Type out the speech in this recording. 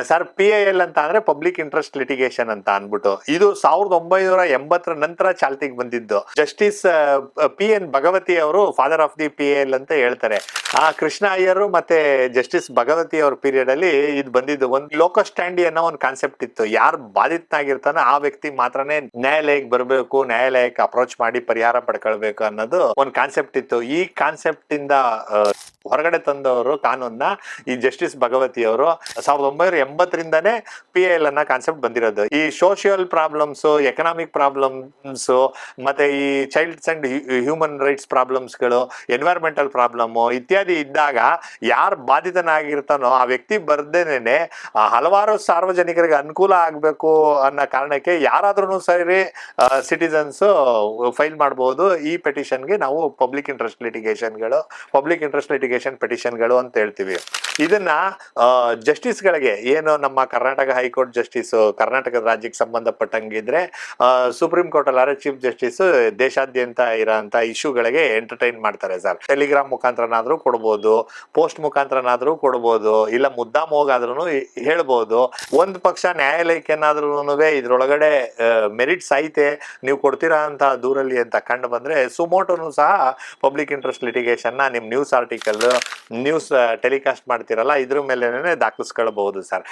Sir P I L ಅಂತ ಅಂದ್ರೆ public interest litigation ಅಂತ ಅನ್ಬಿಟ್ಟು ಇದು ಸಾವಿರದ ಒಂಬೈನೂರ ಎಂಬತ್ತರ ನಂತರ ಚಾಲ್ತಿಗೆ ಬಂದಿದ್ದು. ಜಸ್ಟಿಸ್ ಪಿ ಎನ್ ಭಗವತಿ ಅವರು father of the P L ಅಂತ ಹೇಳ್ತಾರೆ. ಆ, ಕೃಷ್ಣ ಅಯ್ಯರು ಮತ್ತೆ ಜಸ್ಟಿಸ್ ಭಗವತಿ ಅವ್ರ ಪೀರಿಯಡ್ ಅಲ್ಲಿ ಇದು ಬಂದಿದ್ದು. ಒಂದು ಲೋಕ ಸ್ಟ್ಯಾಂಡಿ ಅನ್ನೋ ಒಂದು ಕಾನ್ಸೆಪ್ಟ್ ಇತ್ತು. ಯಾರು ಬಾಧಿತನಾಗಿರ್ತಾನೋ ಆ ವ್ಯಕ್ತಿ ಮಾತ್ರನೇ ನ್ಯಾಯಾಲಯಕ್ಕೆ ಬರಬೇಕು, ನ್ಯಾಯಾಲಯಕ್ಕೆ ಅಪ್ರೋಚ್ ಮಾಡಿ ಪರಿಹಾರ ಪಡ್ಕೊಳ್ಬೇಕು ಅನ್ನೋದು ಒಂದು ಕಾನ್ಸೆಪ್ಟ್ ಇತ್ತು. ಈ ಕಾನ್ಸೆಪ್ಟ್ ಇಂದ ಹೊರಗಡೆ ತಂದವರು ಕಾನೂನ್ನ ಈ ಜಸ್ಟಿಸ್ ಭಗವತಿ ಅವರು ಸಾವಿರದ ಒಂಬೈನೂರ ಎಂಬತ್ತರಿಂದಾನೇ ಪಿ ಎಲ್ ಅನ್ನ ಕಾನ್ಸೆಪ್ಟ್ ಬಂದಿರೋದು. ಈ ಸೋಷಿಯಲ್ ಪ್ರಾಬ್ಲಮ್ಸ್ ಎಕನಾಮಿಕ್ ಪ್ರಾಬ್ಲಮ್ಸ್ ಮತ್ತೆ ಈ ಚೈಲ್ಡ್ಸ್ ಅಂಡ್ ಹ್ಯೂಮನ್ ರೈಟ್ಸ್ ಪ್ರಾಬ್ಲಮ್ಸ್ಗಳು ಎನ್ವೈರ್ಮೆಂಟಲ್ ಪ್ರಾಬ್ಲಮ್ ಇತ್ಯಾದಿ ಇದ್ದಾಗ ಯಾರು ಬಾಧಿತನಾಗಿರ್ತಾನೋ ಆ ವ್ಯಕ್ತಿ ಬರ್ದೇನೆ ಹಲವಾರು ಸಾರ್ವಜನಿಕರಿಗೆ ಅನುಕೂಲ ಆಗಬೇಕು ಅನ್ನೋ ಕಾರಣಕ್ಕೆ ಯಾರಾದ್ರೂ ಸರಿ ಸಿಟಿಸನ್ಸ್ ಫೈಲ್ ಮಾಡಬಹುದು ಈ ಪೆಟಿಷನ್ಗೆ ನಾವು ಪಬ್ಲಿಕ್ ಇಂಟ್ರೆಸ್ಟ್ ಲಿಟಿಗೇಷನ್ಗಳು ಪಬ್ಲಿಕ್ ಇಂಟ್ರೆಸ್ಟ್ ಲಿಟಿಗೇಷನ್ ಪೆಟಿಷನ್ಗಳು ಅಂತ ಹೇಳ್ತೀವಿ. ಇದನ್ನ ಜಸ್ಟಿಸ್ಗಳಿಗೆ ಏನು ನಮ್ಮ ಕರ್ನಾಟಕ ಹೈಕೋರ್ಟ್ ಜಸ್ಟಿಸ್ ಕರ್ನಾಟಕದ ರಾಜ್ಯಕ್ಕೆ ಸಂಬಂಧಪಟ್ಟಂಗಿದ್ರೆ ಸುಪ್ರೀಂ ಕೋರ್ಟ್ ಅಲ್ಲಾರೆ ಚೀಫ್ ಜಸ್ಟಿಸ್ ದೇಶಾದ್ಯಂತ ಇರೋಂಥ ಇಶ್ಯೂಗಳಿಗೆ ಎಂಟರ್ಟೈನ್ ಮಾಡ್ತಾರೆ ಸರ್. ಟೆಲಿಗ್ರಾಮ್ ಮುಖಾಂತರನಾದ್ರೂ ಕೊಡ್ಬೋದು, ಪೋಸ್ಟ್ ಮುಖಾಂತರನಾದ್ರೂ ಕೊಡ್ಬೋದು, ಇಲ್ಲ ಮುದ್ದಾಮ್ ಹೋಗಾದ್ರೂ ಹೇಳ್ಬೋದು. ಒಂದು ಪಕ್ಷ ನ್ಯಾಯಾಲಯಕ್ಕೆ ಏನಾದ್ರೂ ಇದ್ರೊಳಗಡೆ ಮೆರಿಟ್ಸ್ ಐತೆ, ನೀವು ಕೊಡ್ತೀರಾ ಅಂತ ದೂರಲ್ಲಿ ಅಂತ ಕಂಡು ಬಂದ್ರೆ ಸುಮೋಟೋನು ಸಹ ಪಬ್ಲಿಕ್ ಇಂಟ್ರೆಸ್ಟ್ ಲಿಟಿಗೇಷನ್ ನಿಮ್ಮ ನಿಮ್ ನ್ಯೂಸ್ ಆರ್ಟಿಕಲ್ ನ್ಯೂಸ್ ಟೆಲಿಕಾಸ್ಟ್ ಮಾಡ್ತೀರಲ್ಲ ಇದ್ರ ಮೇಲೆ ದಾಖಲಿಸ್ಕೊಳ್ಬಹುದು ಸರ್